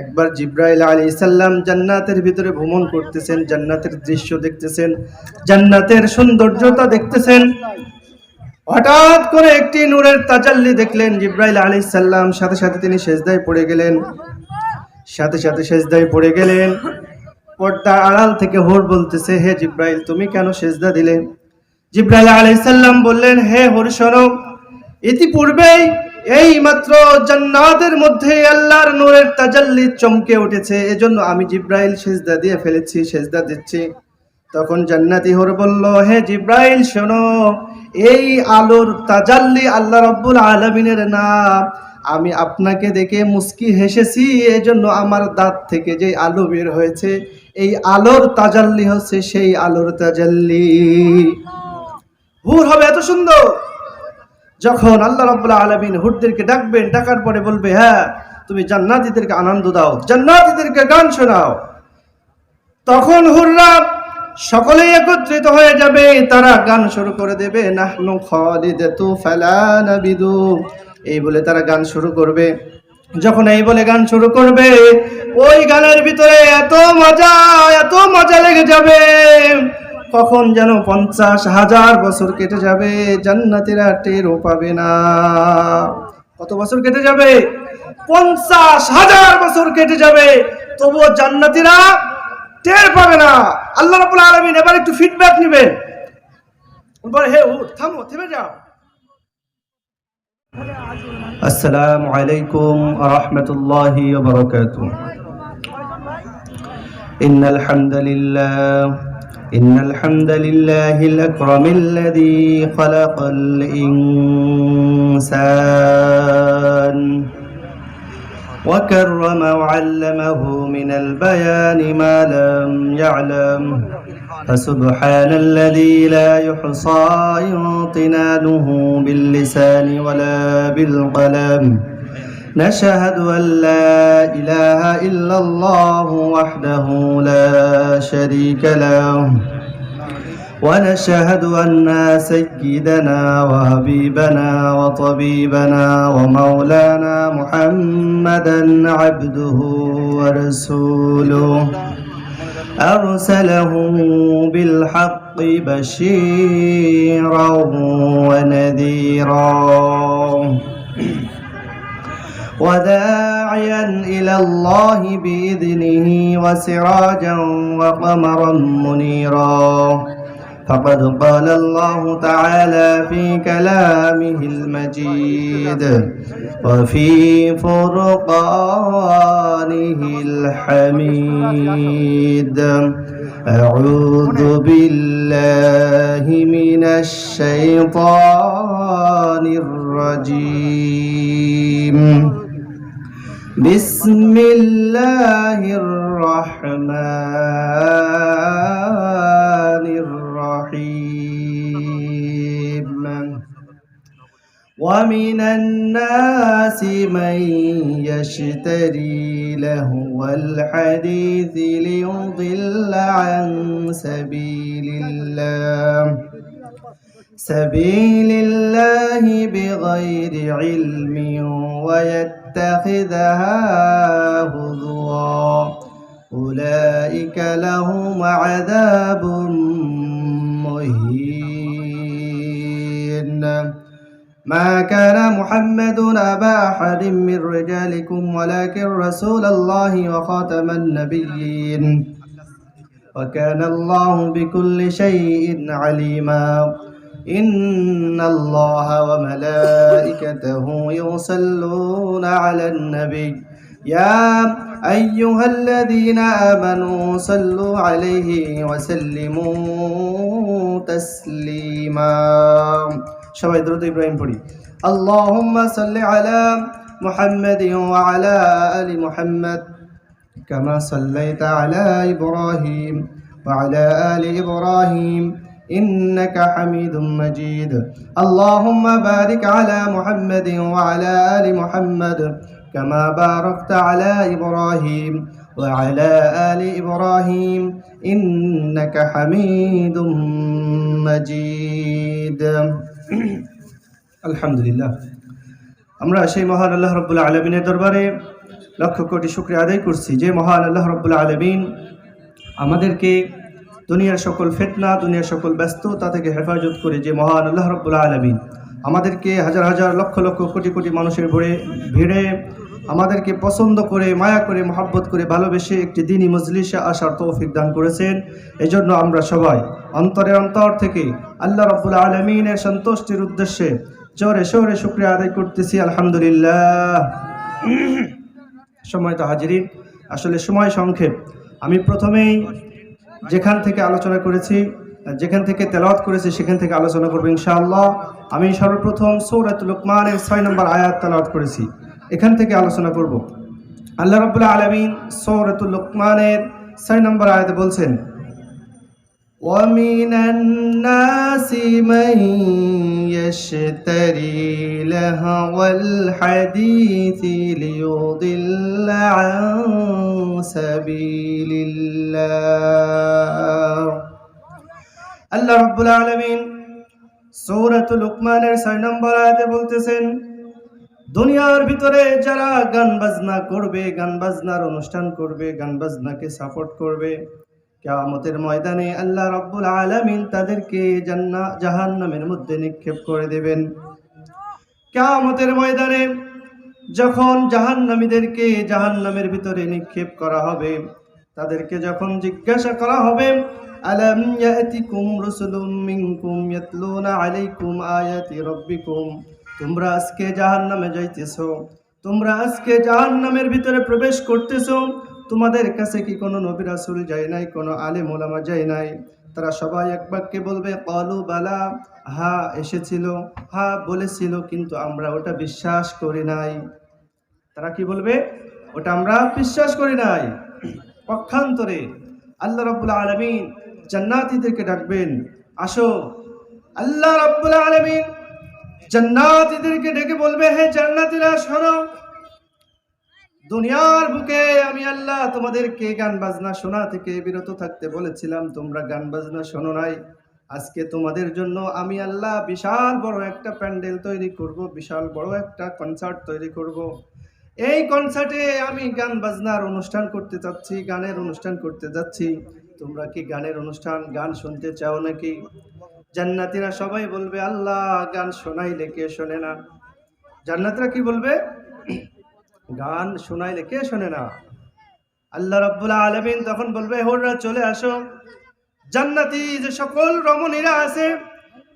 একবার জিব্রাইল আলী সাল্লাম জান্নাতের ভিতরে ভ্রমণ করতেছেন, জান্নাতের দৃশ্য দেখতেছেন, জান্নাতের সৌন্দর্যতা দেখতেছেন। হঠাৎ করে একটি নূরের তাজাল্লি দেখলেন জিব্রাইল আলী সাল্লাম সাথে সাথে তিনি সেজদায় পড়ে গেলেন। সাথে সাথে সেজদায় পড়ে গেলেন। পর্দা আড়াল থেকে হোর বলতেছে, হে জিব্রাইল, তুমি কেন সেজদা দিলে? জিব্রাইল আলাইহিস সালাম বললেন, হে হোর শোনো, ইতিপূর্বেই এই মাত্র জান্নাতের মধ্যে আল্লাহর নূরের তাজাল্লি চমকে উঠেছে। এজন্য আমি জিব্রাইল সেজদা দিয়ে ফেলেছি, সেজদা দিচ্ছি। তখন জান্নাতি হর বলল, হে জিব্রাইল, শোনো, এই আলোর তাজাল্লি আল্লাহ রব্বুল আলমিনের নাম আমি আপনাকে দেখে মুস্কি হেসেছি, এজন্য আমার দাঁত থেকে যে আলো বের হয়েছে, এই আলোর তাজাল্লি হচ্ছে সেই আলোর তাজাল্লি। হুর হবে এত সুন্দর। যখন আল্লাহ রাব্বুল আলামিন হুরদেরকে ডাকবেন, ডাকার পরে বলবে হ্যাঁ তুমি জান্নাতীদেরকে আনন্দ দাও, জান্নাতীদেরকে গান শোনাও। তখন হুররা সকলেই একত্রিত হয়ে যাবে, তারা গান শুরু করে দেবে, নাহনু খালিদাতু ফালা নাবিদু। এই বলে তারা গান শুরু করবে। যখন এই বলে গান শুরু করবে, ওই গানের ভিতরে এত মজা এত মজা লেগে যাবে। কখন যেন পঞ্চাশ হাজার বছর কেটে যাবে? জান্নাতিরা টেরও পাবে না। কত বছর কেটে যাবে? পঞ্চাশ হাজার বছর কেটে যাবে। তবুও জান্নাতিরা টের পাবে না। আল্লাহ রাব্বুল আলামিন এবার একটু ফিডব্যাক নেবেন। হে উঠ থামো, থেমে যাও। আসসালামু আলাইকুম রাহমাতুল্লাহি বারাকাতুহু। إن الحمد لله إن الحمد لله الأكرم الذي خلق الإنسان وكرم وعلمه من البيان ما لم يعلم فسبحان الذي لا يحصى امتنانه باللسان ولا بالقلم. نشهد أن لا إله إلا الله وحده لا شريك له. ونشهد أن سيدنا وحبيبنا وطبيبنا ومولانا محمدا عبده ورسوله. أرسله بالحق بشيرا ونذيرا. وداعيا إلى الله بإذنه وسراجا وقمرا منيرا. فقد قال الله تعالى في كلامه المجيد وفي فرقانه الحميد أعوذ بالله من الشيطان الرجيم. بسم الله الرحمن الرحيم ومن الناس من يشتري لهو الحديث ليضل عن سبيل الله سبيل الله بغير علم ويتخذها هزوا. أولئك لهم عذاب مهين. ما كان محمد أبا أحد من رجالكم ولكن رسول الله وخاتم النبيين. وكان الله بكل شيء عليما. إن الله وملائكته يصلون على النبي يا أيها الذين آمنوا صلوا عليه وسلموا تسليما সবাই দ্রুত ইব্রাহিম পড়ি اللهم صل على محمد وعلى آل محمد كما صليت على إبراهيم وعلى آل إبراهيم إنك حميد مجيد اللهم بارك على محمد وعلى آل محمد كما باركت على إبراهيم وعلى آل إبراهيم إنك حميد مجيد الحمد لله আমরা সেই মহান আল্লাহ রব্বুল আলমিনের দরবারে লক্ষ কোটি শুক্রিয়া আদায় করছি যে মহান আল্লাহ রব্বুল্লা আলমিন আমাদেরকে দুনিয়ার সকল ফেতনা, দুনিয়ার সকল ব্যস্ততা থেকে হেফাজত করে যে মহান আল্লাহ রব্বুল্লা আলমিন আমাদেরকে হাজার হাজার লক্ষ লক্ষ কোটি কোটি মানুষের ভরে ভিড়ে আমাদেরকে পছন্দ করে, মায়া করে, মহাব্বত করে ভালোবেসে একটি দিনই মজলিসে আসার তৌফিক দান করেছেন। এজন্য আমরা সবাই অন্তরে অন্তর থেকে আল্লাহ রব্বুল আলমিনের সন্তুষ্টির উদ্দেশ্যে জোরে সোরে শুক্রিয়া আদায় করতেছি, আলহামদুলিল্লাহ। সময় তো হাজিরিন। আসলে সময় সংক্ষেপ। আমি প্রথমেই যেখান থেকে আলোচনা করেছি, যেখান থেকে তেলাওয়াত করেছি, সেখান থেকে আলোচনা করব ইনশাআল্লাহ। আমি সর্বপ্রথম সৌরাত লুকমানের ছয় নম্বর আয়াত তেলাওয়াত করেছি। এখান থেকে আলোচনা করব। আল্লাহ রবুল্লাহ আলমিন সৌরাতুল লুকমানের ছয় নম্বর আয়াত বলছেন ومن الناس من يشتري لهو الحديث ليضل عن سبيل الله আল্লাহ রাব্বুল আলামিন সূরাতুল লুকমানের 6 নম্বর আয়াতে বলতেছেন দুনিয়ার ভিতরে যারা গান বাজনা করবে গান বাজনার অনুষ্ঠান করবে গান বাজনাকে সাপোর্ট করবে কিয়ামতের ময়দানে আল্লাহ রাব্বুল আলামিন তাদেরকে জান্না, জাহান্নামের মধ্যে নিক্ষেপ করে দেবেন। কেয়ামতের ময়দানে যখন জাহান্নামীদেরকে জাহান্নামের ভিতরে নিক্ষেপ করা হবে, তাদেরকে যখন জিজ্ঞাসা করা হবে, আলাম ইয়াতিকুম রুসুলুম মিনকুম ইয়াতলুনা আলাইকুম আয়াতি রাব্বিকুম? তোমরা আজকে জাহান্নামে যাইতেছো, তোমরা আজকে জাহান্নামের ভিতরে প্রবেশ করতেছো তোমাদের কাছে কি কোনো নবী রাসূল যায় নাই, কোনো আলেম ওলামা যায় নাই? তারা সবাই এক বাক্যে বলবে, কলু বালা, হা, এসেছিল, হা, বলেছিল, কিন্তু আমরা ওটা বিশ্বাস করি নাই। তারা কি বলবে? ওটা আমরা বিশ্বাস করি নাই। পক্ষান্তরে আল্লাহ রাব্বুল আলমিন জান্নাতীদেরকে ডাকবেন, আসো। আল্লাহ রাব্বুল আলামিন জান্নাতীদেরকে ডেকে বলবে, হে জান্নাতীরা, শোনো দুনিয়ার বুকে আমি আল্লাহ তোমাদেরকে গান বাজনা শোনা থেকে বিরত থাকতে বলেছিলাম, তোমরা গান বাজনা শোনো নাই। আজকে তোমাদের জন্য আমি আল্লাহ বিশাল বড় একটা প্যান্ডেল তৈরি করব, বিশাল বড় একটা কনসার্ট তৈরি করব। এই কনসার্টে আমি গান বাজনার অনুষ্ঠান করতে চাচ্ছি, গানের অনুষ্ঠান করতে যাচ্ছি। তোমরা কি গানের অনুষ্ঠান, গান শুনতে চাও নাকি? জান্নাতীরা সবাই বলবে, আল্লাহ, গান শোনাইলে কে শোনে না? জান্নাতরা কি বলবে? গান শোনাইলে কে শোনে না? আল্লাহ রাব্বুল আলামিন তখন বলবে, হোররা চলে আসো। জান্নাতি যে সকল রমণীরা আছে,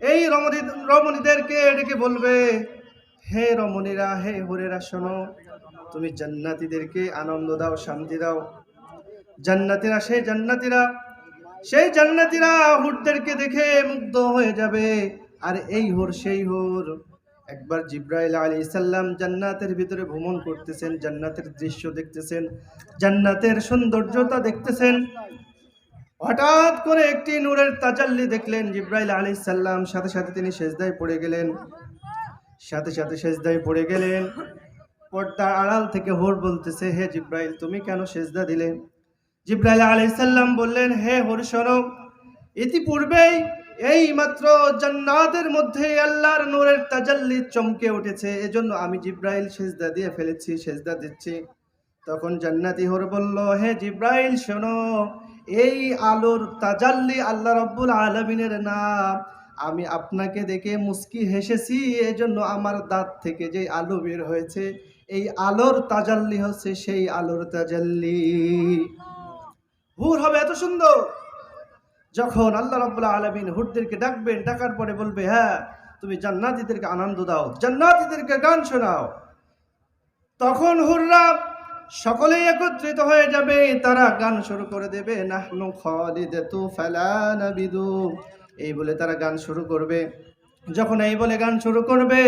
এই রমণী, রমণীদেরকে ডেকে বলবে, হে রমণীরা, হে হরেরা, শোনো, তুমি জান্নাতীদেরকে আনন্দ দাও, শান্তি দাও। জান্নাতীরা, সেই জান্নাতীরা সেই জান্নাতীরা হুরদেরকে দেখে মুগ্ধ হয়ে যাবে। আর এই হোর, সেই হুর একবার জিব্রাইল আলী সাল্লাম জান্নাতের ভিতরে ভ্রমণ করতেছেন, জান্নাতের দৃশ্য দেখতেছেন, জান্নাতের সৌন্দর্যতা দেখতেছেন। হঠাৎ করে একটি নূরের তাজাল্লি দেখলেন জিব্রাইল আলী সাল্লাম সাথে সাথে তিনি সেজদায় পড়ে গেলেন। সাথে সাথে সেজদায় পড়ে গেলেন। পর্দার আড়াল থেকে হোর বলতেছে, হে জিব্রাইল, তুমি কেন সেজদা দিলে? জিব্রাইল আলী সাল্লাম বললেন, হে হোর শোনো, ইতিপূর্বেই এই মাত্র জান্নাতের মধ্যে আল্লাহর নূরের তাজাল্লি চমকে উঠেছে। এজন্য আমি জিব্রাইল সেজদা দিয়ে ফেলেছি, সেজদা দিচ্ছি। তখন জান্নাতি হর বলল, হে জিব্রাইল, শোনো, এই আলোর তাজাল্লি আল্লাহ রব্বুল আলমিনের নাম আমি আপনাকে দেখে মুস্কি হেসেছি, এজন্য আমার দাঁত থেকে যে আলো বের হয়েছে, এই আলোর তাজাল্লি হচ্ছে সেই আলোর তাজাল্লি। হুর হবে এত সুন্দর! যখন আল্লাহ রাব্বুল আলামিন হুরদেরকে ডাকবেন, ডাকার পরে বলবে হ্যাঁ তুমি জান্নাতীদেরকে আনন্দ দাও, জান্নাতীদেরকে গান শোনাও। তখন হুররা সকলেই একত্রিত হয়ে যাবে, তারা গান শুরু করে দেবে এই বলে তারা গান শুরু করবে। যখন এই বলে গান শুরু করবে,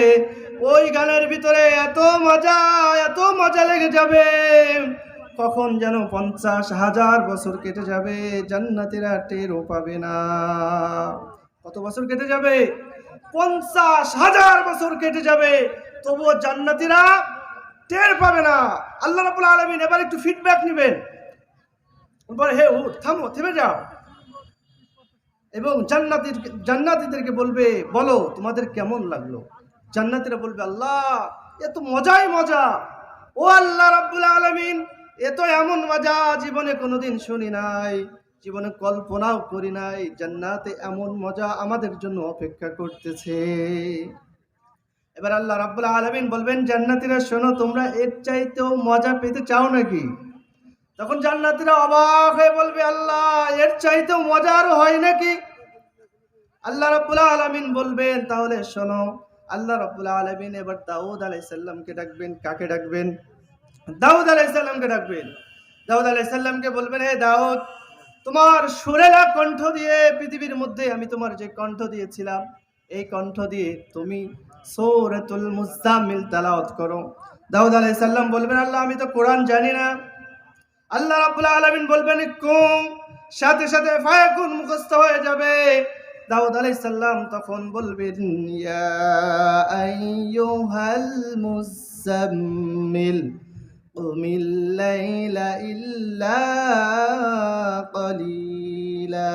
ওই গানের ভিতরে এত মজা এত মজা লেগে যাবে। কখন যেন পঞ্চাশ হাজার বছর কেটে যাবে? জান্নাতিরা টেরও পাবে না। কত বছর কেটে যাবে? পঞ্চাশ হাজার বছর কেটে যাবে। তবুও জান্নাতিরা টের পাবে না। আল্লাহ রাবুল আলমিন এবার একটু ফিডব্যাক নেবেন। বলে, হে উঠ, থামো, থেমে যাও। এবং জান্নাতির, জান্নাতিদেরকে বলবে, বলো, তোমাদের কেমন লাগল? জান্নাতিরা বলবে, আল্লাহ এ তো মজাই মজা। ও আল্লাহ রাব্বুল আলামিন এ তো এমন মজা জীবনে কোনোদিন শুনি নাই। জীবনে কল্পনাও করি নাই, জান্নাতে এমন মজা আমাদের জন্য অপেক্ষা করতেছে। এবার আল্লাহ রাব্বুল আলামিন বলবেন, জান্নাতীরা শোনো, তোমরা এর চাইতেও মজা পেতে চাও নাকি? তখন জান্নাতীরা অবাক হয়ে বলবে, আল্লাহ, এর চাইতেও মজা আরও হয় নাকি? আল্লাহ রাব্বুল আলামিন বলবেন, তাহলে শোনো, আল্লাহ রাব্বুল আলামিন এবার দাউদ আলাইহিস সালামকে ডাকবেন, কাকে ডাকবেন? দাউদ আলাইসাল্লামকে ডাকবেন। দাউদ আলাইসাল্লামকে বলবেন, হে দাউদ, তোমার সুরেলা কণ্ঠ দিয়ে পৃথিবীর মধ্যে আমি তোমার যে কণ্ঠ দিয়েছিলাম, এই কণ্ঠ দিয়ে তুমি সূরাতুল মুজাম্মিল তেলাওয়াত করো। দাউদ আলাইসাল্লাম বলবেন, আল্লাহ, আমি তো কোরআন জানি না। আল্লাহ রাব্বুল আলামিন বলবেন, কুম, সাথে সাথে ফায়াকুন মুখস্থ হয়ে যাবে। দাউদ আলাইসাল্লাম তখন বলবেন, ইয়া আইয়ুহাল মুজাম্মিল। কুমিল লাইলা ইল্লা কলিলা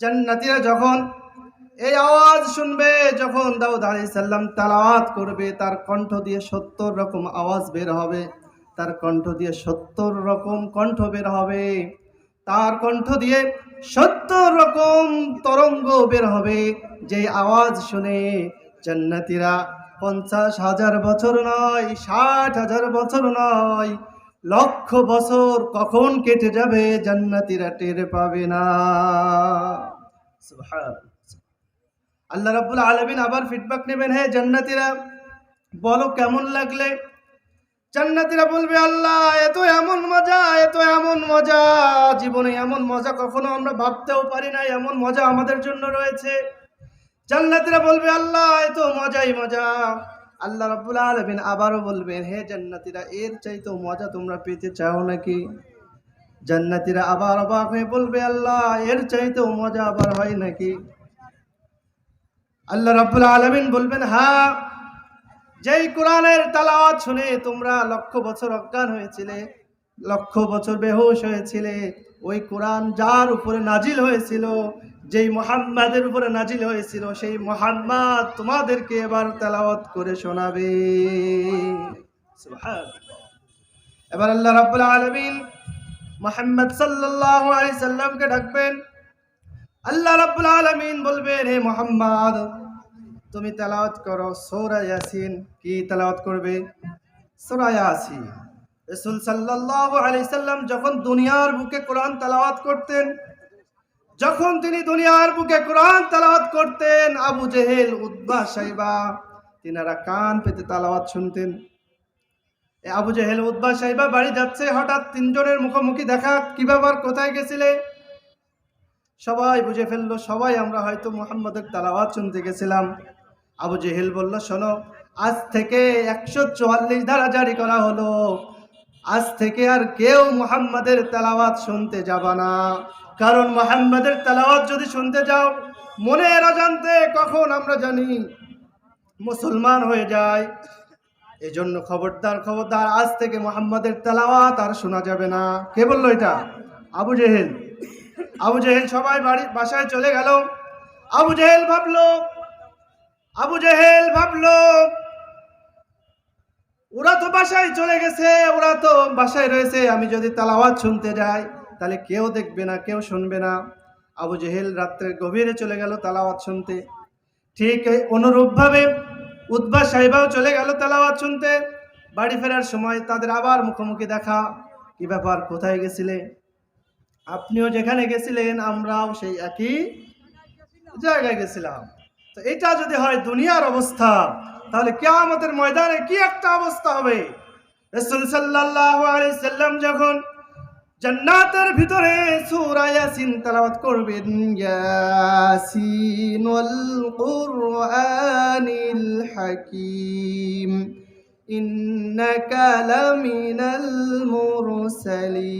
জান্নাতীরা যখন এই আওয়াজ শুনবে, যখন দাউদ আলাইহিস সালাম তালাওয়াত করবে, তার কণ্ঠ দিয়ে সত্তর রকম আওয়াজ বের হবে, তার কণ্ঠ দিয়ে সত্তর রকম কণ্ঠ বের হবে, তার কণ্ঠ দিয়ে সত্তর রকম তরঙ্গ বের হবে যে আওয়াজ শুনে জান্নাতীরা পঞ্চাশ হাজার বছর নয়, ষাট হাজার বছর নয়। লক্ষ বছর কখন কেটে যাবে জান্নাতীরা টের পাবে না। আল্লাহ রাব্বুল আলামিন আবার ফিডব্যাক নেবেন হ্যাঁ জান্নাতীরা, বলো কেমন লাগলে? জান্নাতীরা বলবে, আল্লাহ, এত এমন মজা, এত এমন মজা। জীবনে এমন মজা কখনো আমরা ভাবতেও পারি না এমন মজা আমাদের জন্য রয়েছে। জান্নাতীরা বলবে, আল্লাহ এত মজাই মজা। আল্লাহ রাব্বুল আলামিন আবারও বলবেন, হে জান্নাতিরা, এর চাইতেও মজা তোমরা পেতে চাও নাকি? জান্নাতীরা আবার অবাক হয়ে বলবে, আল্লাহ, এর চাইতেও মজা আবার হয় নাকি? আল্লাহ রাব্বুল আলামিন বলবেন হ্যাঁ যেই কোরআনের তালাওয়াত শুনে তোমরা লক্ষ বছর অজ্ঞান হয়েছিলে লক্ষ বছর বেহুশ হয়েছিলে। ওই কোরআন যার উপরে নাজিল হয়েছিল, যেই মোহাম্মাদের উপরে নাজিল হয়েছিল, সেই মোহাম্মদ তোমাদেরকে এবার তেলাওয়াত করে শোনাবে। এবার আল্লাহ রাব্বুল আলামিন মোহাম্মদ সাল্লাল্লাহু আলাইহি সাল্লামকে ডাকবেন। আল্লাহ রাব্বুল আলামিন বলবেন, হে মোহাম্মদ, তুমি তেলাওয়াত করো সূরা ইয়াসিন। কি তেলাওয়াত করবে? সূরা ইয়াসিন। রাসূল সাল্লাল্লাহু আলাইহি সাল্লাম যখন দুনিয়ার বুকে কোরআন তালাওয়াত করতেন, যখন তিনি দুনিয়ার বুকে কোরআন তালাওয়াত করতেন, আবু জেহেল উদ্বা সাইবা, তিনারা কান পেতে তালাওয়াত শুনতেন। আবু জেহেল উদ্বা সাইবা বাড়ি যাচ্ছে, হঠাৎ তিনজনের মুখোমুখি দেখা, কি ব্যাপার, কোথায় গেছিলে? সবাই বুঝে ফেলল, সবাই আমরা হয়তো মোহাম্মদের তালাওয়াত শুনতে গেছিলাম। আবু জেহেল বলল, শোনো, আজ থেকে একশো চুয়াল্লিশ ধারা জারি করা হলো। আজ থেকে আর কেউ মোহাম্মদের তালাওয়াত শুনতে যাবা না। কারণ মোহাম্মদের তালাওয়াত যদি শুনতে যাও মনের জানতে কখন আমরা জানি মুসলমান হয়ে যায়। এজন্য খবরদার খবরদার, আজ থেকে মোহাম্মদের তেলাওয়াত আর শোনা যাবে না। কে বলল এটা? আবু জেহেল। আবু জেহেল সবাই বাড়ি, বাসায় চলে গেল। আবু জেহেল ভাবলো, আবু জেহেল ভাবলো ওরা তো বাসায় চলে গেছে, ওরা তো বাসায় রয়েছে, আমি যদি তালাওয়াত শুনতে যাই, তাহলে কেউ দেখবে না, কেউ শুনবে না। আবু জেহেল রাত্রে গভীরে চলে গেল তালাওয়াত শুনতে। ঠিক অনুরূপভাবে উদ্বা সাহেবাও চলে গেল তালাওয়াত শুনতে। বাড়ি ফেরার সময় তাদের আবার মুখোমুখি দেখা, কি ব্যাপার, কোথায় গেছিলে? আপনিও যেখানে গেছিলেন, আমরাও সেই একই জায়গায় গেছিলাম। তো এটা যদি হয় দুনিয়ার অবস্থা, তাহলে কেয়ামতের ময়দানে কি একটা অবস্থা হবে? রসুল সাল্লাল্লাহু সাল্লাম যখন জান্নাতের ভিতরে সূরা ইয়াসিন তেলাওয়াত করবেন, ইয়াসিন ওয়াল কুরআনিল হাকীম, ইন্নাকা লামিনাল মুরসালিন।